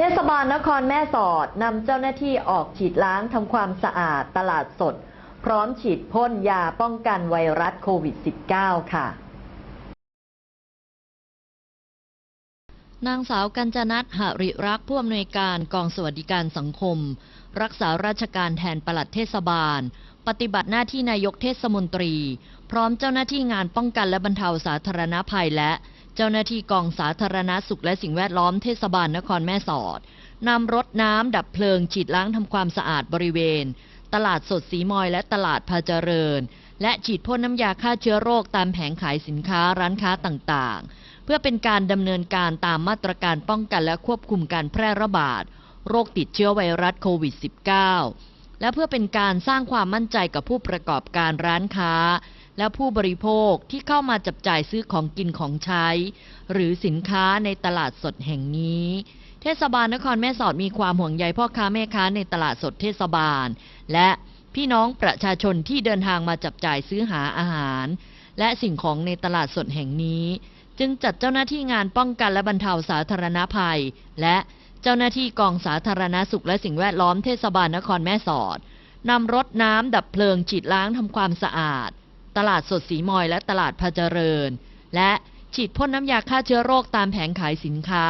เทศบาลนครแม่สอดนำเจ้าหน้าที่ออกฉีดล้างทำความสะอาดตลาดสด พร้อมฉีดพ่นยาป้องกันไวรัสโควิด -19 ค่ะ นางสาวกัญจนัทหริรักษ์ผู้อำนวยการกองสวัสดิการสังคม รักษาราชการแทนปลัดเทศบาล ปฏิบัติหน้าที่นายกเทศมนตรี พร้อมเจ้าหน้าที่งานป้องกันและบรรเทาสาธารณภัยและ เจ้าหน้าที่กองสาธารณสุขและสิ่งแวดล้อมเทศบาลนครแม่สอดนำรถน้ำดับเพลิงฉีดล้างทำความสะอาดบริเวณ ตลาดสดสีมอยและตลาดพาเจริญ และฉีดพ่นน้ำยาฆ่าเชื้อโรคตามแผงขายสินค้าร้านค้าต่างๆ เพื่อเป็นการดำเนินการตามมาตรการป้องกันและควบคุมการแพร่ระบาด โรคติดเชื้อไวรัสโควิด -19 และเพื่อเป็นการสร้างความมั่นใจกับผู้ประกอบการร้านค้า และผู้บริโภคที่เข้ามาจับจ่ายซื้อของกินของใช้ หรือสินค้าในตลาดสดแห่งนี้ เทศบาลนครแม่สอดมีความห่วงใยพ่อค้าแม่ค้าในตลาดสดเทศบาล และพี่น้องประชาชนที่เดินทางมาจับจ่ายซื้อหาอาหาร และสิ่งของในตลาดสดแห่งนี้ จึงจัดเจ้าหน้าที่งานป้องกันและบรรเทาสาธารณภัย และเจ้าหน้าที่กองสาธารณสุขและสิ่งแวดล้อมเทศบาลนครแม่สอดนำรถน้ำดับเพลิงฉีดล้างทำความสะอาด ตลาดสดสีมอยและตลาดพาเจริญ และฉีดพ่นน้ำยาฆ่าเชื้อโรคตามแผงขายสินค้า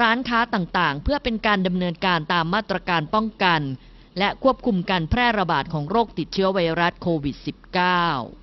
ร้านค้าต่างๆ เพื่อเป็นการดำเนินการตามมาตรการป้องกัน และควบคุมการแพร่ระบาดของโรคติดเชื้อไวรัสโควิด -19